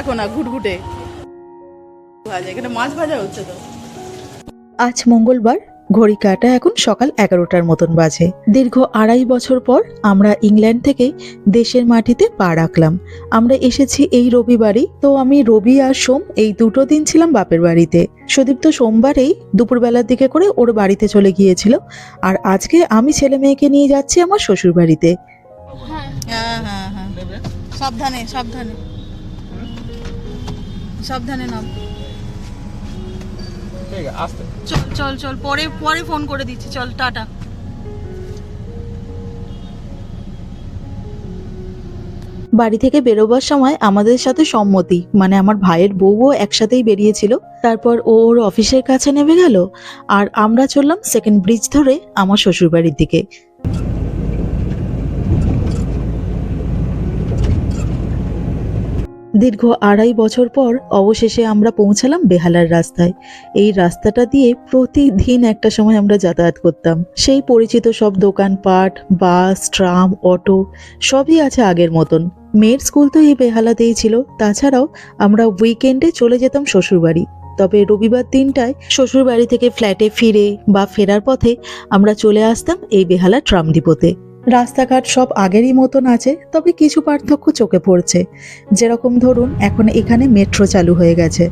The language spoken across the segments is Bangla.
দেখো না ঘুটঘুটে। ভাজা এখানে মাছ ভাজা হচ্ছে তো। আজ মঙ্গলবার ঘড়ি কাটা এখন সকাল এগারোটার মতন বাজে। দীর্ঘ আড়াই বছর পর আমরা ইংল্যান্ড থেকে দেশের মাটিতে পা রাখলাম। আমরা এসেছি এই রবিবারই তো আমি রবি আর সোম এই দুটো দিন ছিলাম বাপের বাড়িতে। সুদীপ তো সোমবারেই দুপুরবেলার দিকে করে ওর বাড়িতে চলে গিয়েছিল আর আজকে আমি ছেলে মেয়েকে নিয়ে যাচ্ছি আমার শ্বশুর বাড়িতে হ্যাঁ হ্যাঁ হ্যাঁ। সাবধানে সাবধানে। সাবধানে নাম। ঠিক আছে আসতে। চল চল চল পরে পরে ফোন করে দিচ্ছি চল টাটা। বাড়ি থেকে বেরোবার সময় আমাদের সাথে সম্মতি মানে আমার ভাইয়ের বউও একসাথেই বেরিয়েছিল। তারপর ও ওর অফিসের কাছে নেমে গেল আর আমরা চললাম সেকেন্ড ব্রিজ ধরে আমার শ্বশুরবাড়ির দিকে। দীর্ঘ আড়াই বছর পর অবশেষে আমরা পৌঁছালাম বেহালার রাস্তায়। এই রাস্তাটা দিয়ে প্রতিদিন একটা সময় আমরা যাতায়াত করতাম। সেই পরিচিত সব দোকানপাট বাস, ট্রাম, অটো, সবই আছে আগের মতন। মেয়ের স্কুল তো এই বেহালাতেই ছিল। তাছাড়াও আমরা উইকেন্ডে চলে যেতাম শ্বশুরবাড়ি। তবে রবিবার দিনটায় শ্বশুরবাড়ি থেকে ফ্ল্যাটে ফিরে বা ফেরার পথে আমরা চলে আসতাম এই বেহালা ট্রাম ডিপোতে। রাস্তাঘাট সব আগেরই মতন আছে, তবে কিছু পার্থক্য চোখে পড়ছে। যেরকম ধরুন, এখন এখানে মেট্রো চালু হয়ে গেছে।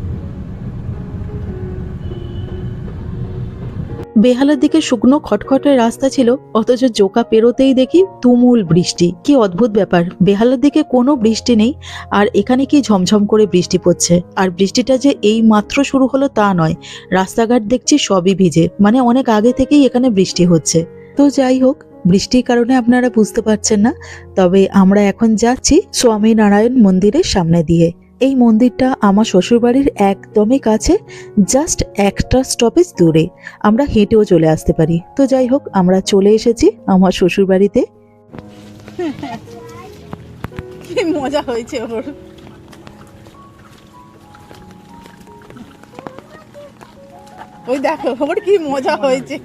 বেহালার দিকে শুকনো খটখটে রাস্তা ছিল, অথচ জোকা পেরোতেই দেখি তুমুল বৃষ্টি। কি অদ্ভুত ব্যাপার, বেহালার দিকে কোনো বৃষ্টি নেই, আর এখানে কি ঝমঝম করে বৃষ্টি পড়ছে। আর বৃষ্টিটা যে এই মাত্র শুরু হলো তা নয়, রাস্তাঘাট দেখছি সবই ভিজে মানে অনেক আগে থেকেই এখানে বৃষ্টি হচ্ছে। তো যাই হোক বৃষ্টির কারণে আপনারা বুঝতে পারছেন না, তবে আমরা এখন যাচ্ছি স্বামী নারায়ণ মন্দিরের সামনে দিয়ে। এই মন্দিরটা আমার শ্বশুরবাড়ির একদমই কাছে জাস্ট একটা স্টপেজ দূরে। আমরা হেঁটেও চলে আসতে পারি। তো যাই হোক, আমরা চলে এসেছি আমার শ্বশুরবাড়িতে। কি মজা হয়েছে ওর। ওই দেখো, ওর কি মজা হয়েছে।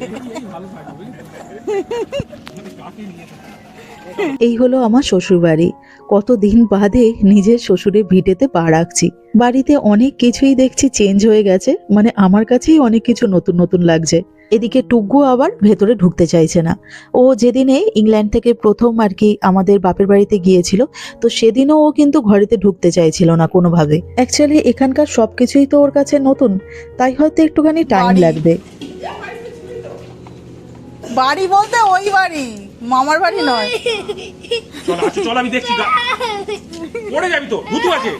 এই হলো আমার শ্বশুরবাড়ি। কতদিন বাদে নিজের শ্বশুরের ভিটেতে পা রাখছি। বাড়িতে অনেক কিছুই দেখছি চেঞ্জ হয়ে গেছে মানে আমার কাছেই অনেক কিছু নতুন নতুন লাগছে। এদিকে টুগ্গু আবার ভেতরে ঢুকতে চাইছে না। ও যেদিনে ইংল্যান্ড থেকে প্রথম আর কি আমাদের বাপের বাড়িতে গিয়েছিল তো সেদিনও ও কিন্তু ঘরেতে ঢুকতে চাইছিল না কোনোভাবে। অ্যাকচুয়ালি এখানকার সব কিছুই তো ওর কাছে নতুন তাই হয়তো একটুখানি টাইম লাগবে। বাড়ি বলতে ওই বাড়ি। মামার বাড়ি নয়। চল আসো চল আমি দেখছি পড়ে যাবি তো ভূতু আছে।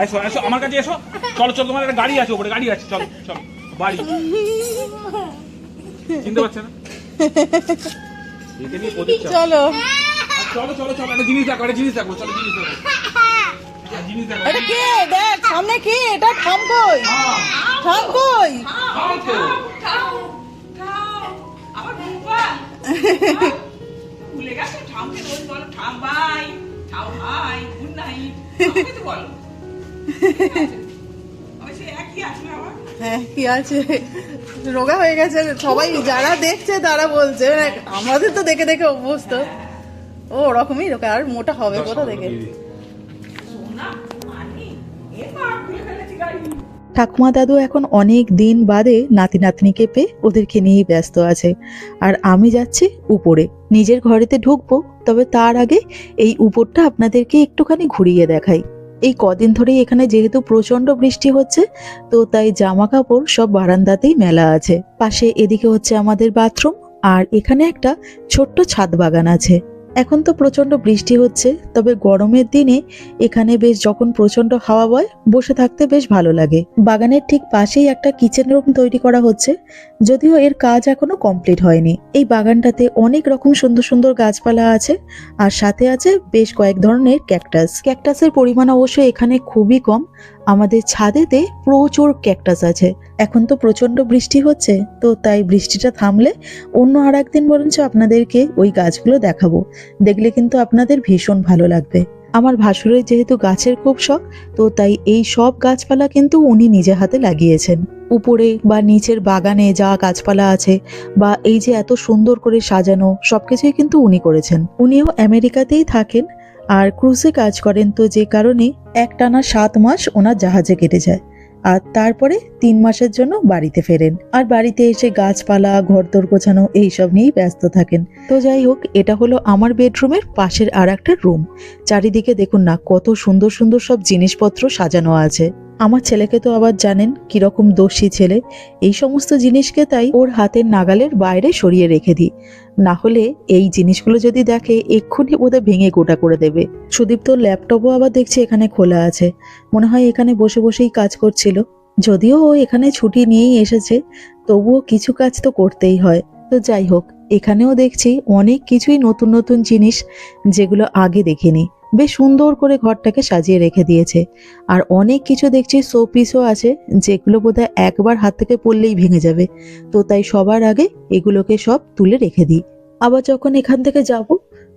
আসো আসো আমার কাছে এসো। চলো চলো তোমার একটা গাড়ি আছে ওপরে গাড়ি আছে চলো চলো বাড়ি। চিনতে পারছে না। চলো। চলো চলো চলো একটা জিনিস দেখো একটা জিনিস দেখো চলো জিনিস দেখো। এটা কে? দেখ সামনে কে? এটা থাম কই? হ্যাঁ, থাম কই। ভুলে গেছো ঠামকে রোজ বলো ঠাম ভাই ঠাম ভাই গুড নাইট। আমাকে তো বলো। হ্যাঁ কি আছে? রোগা হয়ে গেছে। সবাই যারা দেখছে তারা বলছে আমাদের তো দেখে দেখে অভ্যস্ত। ও ওরকমই রোগা আর মোটা হবে কোথা থেকে সোনা মানি এ মা খুলে ফেলেছি গাড়ি ঠাকুমা দাদু এখন অনেক দিন বাদে নাতি নাতনিকে পেয়ে ওদেরকে নিয়েই ব্যস্ত আছে। আর আমি যাচ্ছি উপরে। নিজের ঘরেতে ঢুকবো, তবে তার আগে এই উপরটা আপনাদেরকে একটুখানি ঘুরিয়ে দেখাই। এই কদিন ধরেই এখানে যেহেতু প্রচণ্ড বৃষ্টি হচ্ছে, তো তাই জামা কাপড় সব বারান্দাতেই মেলা আছে। পাশে এদিকে হচ্ছে আমাদের বাথরুম, আর এখানে একটা ছোট্ট ছাদ বাগান আছে। এখন তো প্রচণ্ড বৃষ্টি হচ্ছে, তবে গরমের দিনে এখানে বেশ যখন প্রচণ্ড হাওয়া বয়, বসে থাকতে বেশ ভালো লাগে। বাগানের ঠিক পাশেই একটা কিচেন রুম তৈরি করা হচ্ছে, যদিও এর কাজ এখনও কমপ্লিট হয়নি। এই বাগানটাতে অনেক রকম সুন্দর সুন্দর গাছপালা আছে, আর সাথে আছে বেশ কয়েক ধরনের ক্যাকটাস। ক্যাকটাসের পরিমাণ অবশ্য এখানে খুবই কম আমাদের ছাদেতে প্রচুর ক্যাকটাস আছে। এখন তো প্রচণ্ড বৃষ্টি হচ্ছে, তো তাই বৃষ্টিটা থামলে অন্য আর একদিন বরঞ্চ আপনাদেরকে ওই গাছগুলো দেখাবো। দেখলে কিন্তু আপনাদের ভীষণ ভালো লাগবে। আমার ভাসুরের যেহেতু গাছের খুব শখ, তো তাই এই সব গাছপালা কিন্তু উনি নিজে হাতে লাগিয়েছেন। উপরে বা নিচের বাগানে যা গাছপালা আছে বা এই যে এত সুন্দর করে সাজানো, সবকিছুই কিন্তু উনি করেছেন। উনিও আমেরিকাতেই থাকেন আর ক্রুজে কাজ করেন তো যে কারণে একটানা সাত মাস ওনার জাহাজে কেটে যায়। আর তারপরে তিন মাসের জন্য বাড়িতে ফেরেন। আর বাড়িতে এসে গাছপালা ঘর ঘরদোর গোছানো এইসব নিয়েই ব্যস্ত থাকেন। তো যাই হোক, এটা হলো আমার বেডরুমের পাশের আর একটা রুম। চারিদিকে দেখুন না, কত সুন্দর সুন্দর সব জিনিসপত্র সাজানো আছে। আমার ছেলেকে তো আবার জানেন কীরকম দোষী ছেলে। এই সমস্ত জিনিসকে তাই ওর হাতের নাগালের বাইরে সরিয়ে রেখে দিই। না হলে এই জিনিসগুলো যদি দেখে এক্ষুনি বোধহয় ভেঙে গোটা করে দেবে। সুদীপ তো ল্যাপটপও আবার দেখছি এখানে খোলা আছে। মনে হয় এখানে বসে বসেই কাজ করছিল। যদিও ও এখানে ছুটি নিয়েই এসেছে, তবুও কিছু কাজ তো করতেই হয়। তো যাই হোক, এখানেও দেখছি অনেক কিছুই নতুন নতুন জিনিস যেগুলো আগে দেখিনি। বেশ সুন্দর করে ঘরটাকে সাজিয়ে রেখে দিয়েছে। আর অনেক কিছু দেখছি শো পিসও আছে যেগুলো বোধহয় একবার হাত থেকে পড়লেই ভেঙে যাবে। তো তাই সবার আগে এগুলোকে সব তুলে রেখে দিই। আবার যখন এখান থেকে যাব,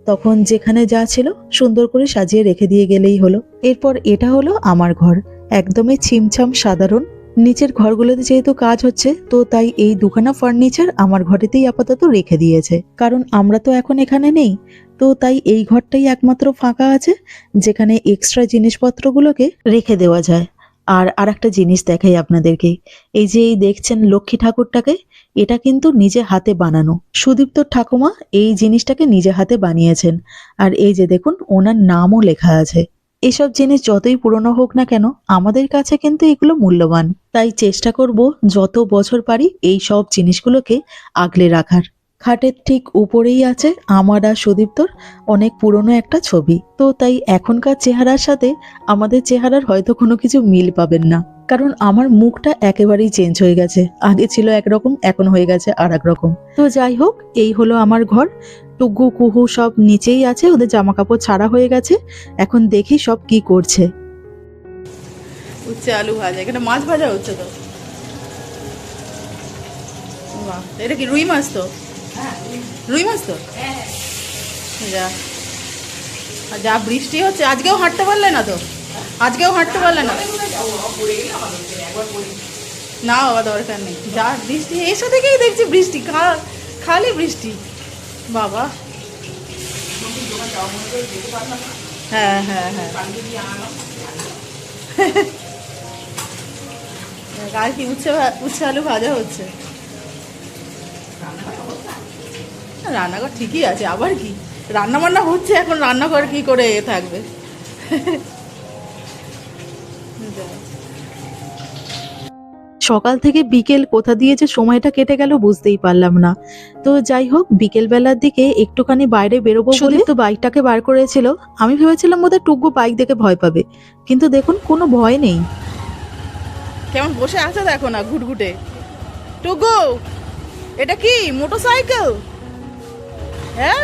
তখন যেখানে যা ছিল সুন্দর করে সাজিয়ে রেখে দিয়ে গেলেই হলো। এরপর এটা হলো আমার ঘর। একদমই ছিমছাম সাধারণ নিচের ঘরগুলোতে যেহেতু কাজ হচ্ছে, তো তাই এই দুখানা ফার্নিচার আমার ঘরেতেই আপাতত রেখে দিয়েছে। কারণ আমরা তো এখন এখানে নেই, তো তাই এই ঘরটাই একমাত্র ফাঁকা আছে, যেখানে এক্সট্রা জিনিসপত্রগুলোকে রেখে দেওয়া যায়। আর আর একটা জিনিস দেখাই আপনাদেরকে, এই যে এই দেখছেন লক্ষ্মী ঠাকুরটাকে, এটা কিন্তু নিজে হাতে বানানো। সুদীপ্ত ঠাকুমা এই জিনিসটাকে নিজে হাতে বানিয়েছেন। আর এই যে দেখুন, ওনার নামও লেখা আছে। এসব জিনিস যতই পুরনো হোক না কেন, আমাদের কাছে কিন্তু এগুলো মূল্যবান। তাই চেষ্টা করব যত বছর পারি এই সব জিনিসগুলোকে আগলে রাখার। খাটের ঠিক উপরেই আছে আমার আর সুদীপ্তর অনেক পুরনো একটা ছবি। তো তাই এখনকার চেহারার সাথে আমাদের চেহারার হয়তো কোনো কিছু মিল পাবেন না। কারণ আমার মুখটা একেবারেই চেঞ্জ হয়ে গেছে। আগে ছিল একরকম, এখন হয়ে গেছে আর রকম। তো যাই হোক, এই হলো আমার ঘর। টুকু কুহু সব নিচেই আছে ওদের জামা কাপড় ছাড়া হয়ে গেছে। এখন দেখি সব কি করছে। উচ্ছে আলু ভাজা এখানে মাছ ভাজা হচ্ছে তো? বাহ এটা কি রুই মাছ তো? রুই মাছ। তো? যা। আর যা বৃষ্টি হচ্ছে আজকেও হাঁটতে পারলে না তো? আজকেও হাঁটতে পারলে না? না বাবা দরকার নেই। যা বৃষ্টি এসে থেকেই দেখছি বৃষ্টি খা- খালি বৃষ্টি। বাবা। হ্যাঁ হ্যাঁ হ্যাঁ। কাল কি উচ্ছে উচ্ছে আলু ভাজা হচ্ছে? রান্নাঘর ঠিকই আছে, আবার কি? রান্না বান্না হচ্ছে এখন, রান্নাঘর কি করে থাকবে? সকাল থেকে বিকেল কোথা দিয়ে যে সময়টা কেটে গেল বুঝতেই পারলাম না। তো যাই হোক বিকেল বেলার দিকে একটুখানি বাইরে বেরোবো বলে তো বাইকটাকে বার করেছিল। আমি ভেবেছিলাম বোধহয় টুকু বাইক দেখে ভয় পাবে। কিন্তু দেখুন কোনো ভয় নেই। কেমন বসে আছে দেখো না ঘুটঘুটে। টুকু এটা কি মোটরসাইকেল? হ্যাঁ?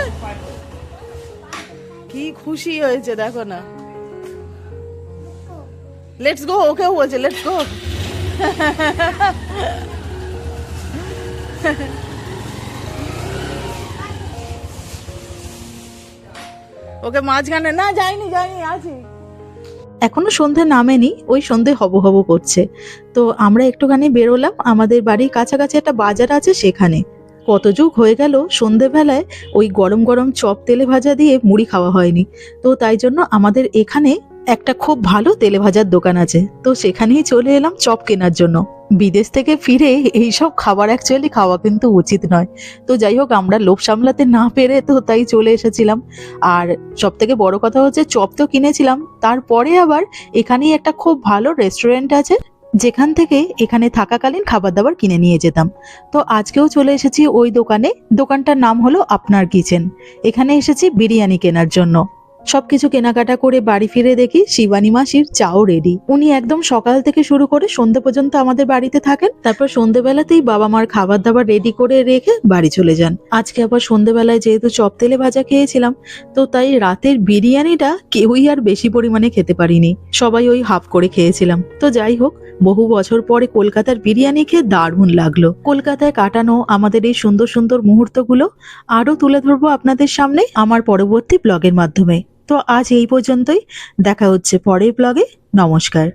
কি খুশি হয়েছে দেখো না। লেটস গো ওকেও বলছে লেটস গো ওকে মাঝখানে, না, যাইনি যাইনি, আছি। এখনও সন্ধে নামেনি, ওই সন্ধে হব হব করছে। তো আমরা একটুখানি বেরোলাম, আমাদের বাড়ির কাছাকাছি একটা বাজার আছে সেখানে। কত যুগ হয়ে গেল, সন্ধেবেলায় ওই গরম গরম চপ তেলে ভাজা দিয়ে মুড়ি খাওয়া হয়নি। তো তাই জন্য আমাদের এখানে একটা খুব ভালো তেলে ভাজার দোকান আছে। তো সেখানেই চলে এলাম চপ কেনার জন্য। বিদেশ থেকে ফিরে এইসব খাবার অ্যাকচুয়ালি খাওয়া কিন্তু উচিত নয়। তো যাই হোক, আমরা লোভ সামলাতে না পেরে তো তাই চলে এসেছিলাম। আর সব থেকে বড় কথা হচ্ছে চপ তো কিনেছিলাম, তারপরে আবার এখানেই একটা খুব ভালো রেস্টুরেন্ট আছে, যেখান থেকে এখানে থাকাকালীন খাবার দাবার কিনে নিয়ে যেতাম। তো আজকেও চলে এসেছি ওই দোকানে। দোকানটার নাম হলো আপনার কিচেন এখানে এসেছি বিরিয়ানি কেনার জন্য। সবকিছু কেনাকাটা করে বাড়ি ফিরে দেখি শিবানী মাসির চাও রেডি উনি একদম সকাল থেকে শুরু করে সন্ধে পর্যন্ত আমাদের বাড়িতে থাকেন। তারপর সন্ধেবেলাতেই বাবা মার খাবার দাবার রেডি করে রেখে বাড়ি চলে যান। আজকে আবার সন্ধেবেলায় যেহেতু চপ তেলে ভাজা খেয়েছিলাম, তো তাই রাতের বিরিয়ানিটা কেউই আর বেশি পরিমাণে খেতে পারিনি। সবাই ওই হাফ করে খেয়েছিলাম। তো যাই হোক, বহু বছর পরে কলকাতার বিরিয়ানি খেয়ে দারুণ লাগল। কলকাতায় কাটানো আমাদের এই সুন্দর সুন্দর মুহূর্তগুলো আরও তুলে ধরবো আপনাদের সামনে আমার পরবর্তী ব্লগের মাধ্যমে। তো আজ এই পর্যন্তই। দেখা হচ্ছে পরের ব্লগে নমস্কার।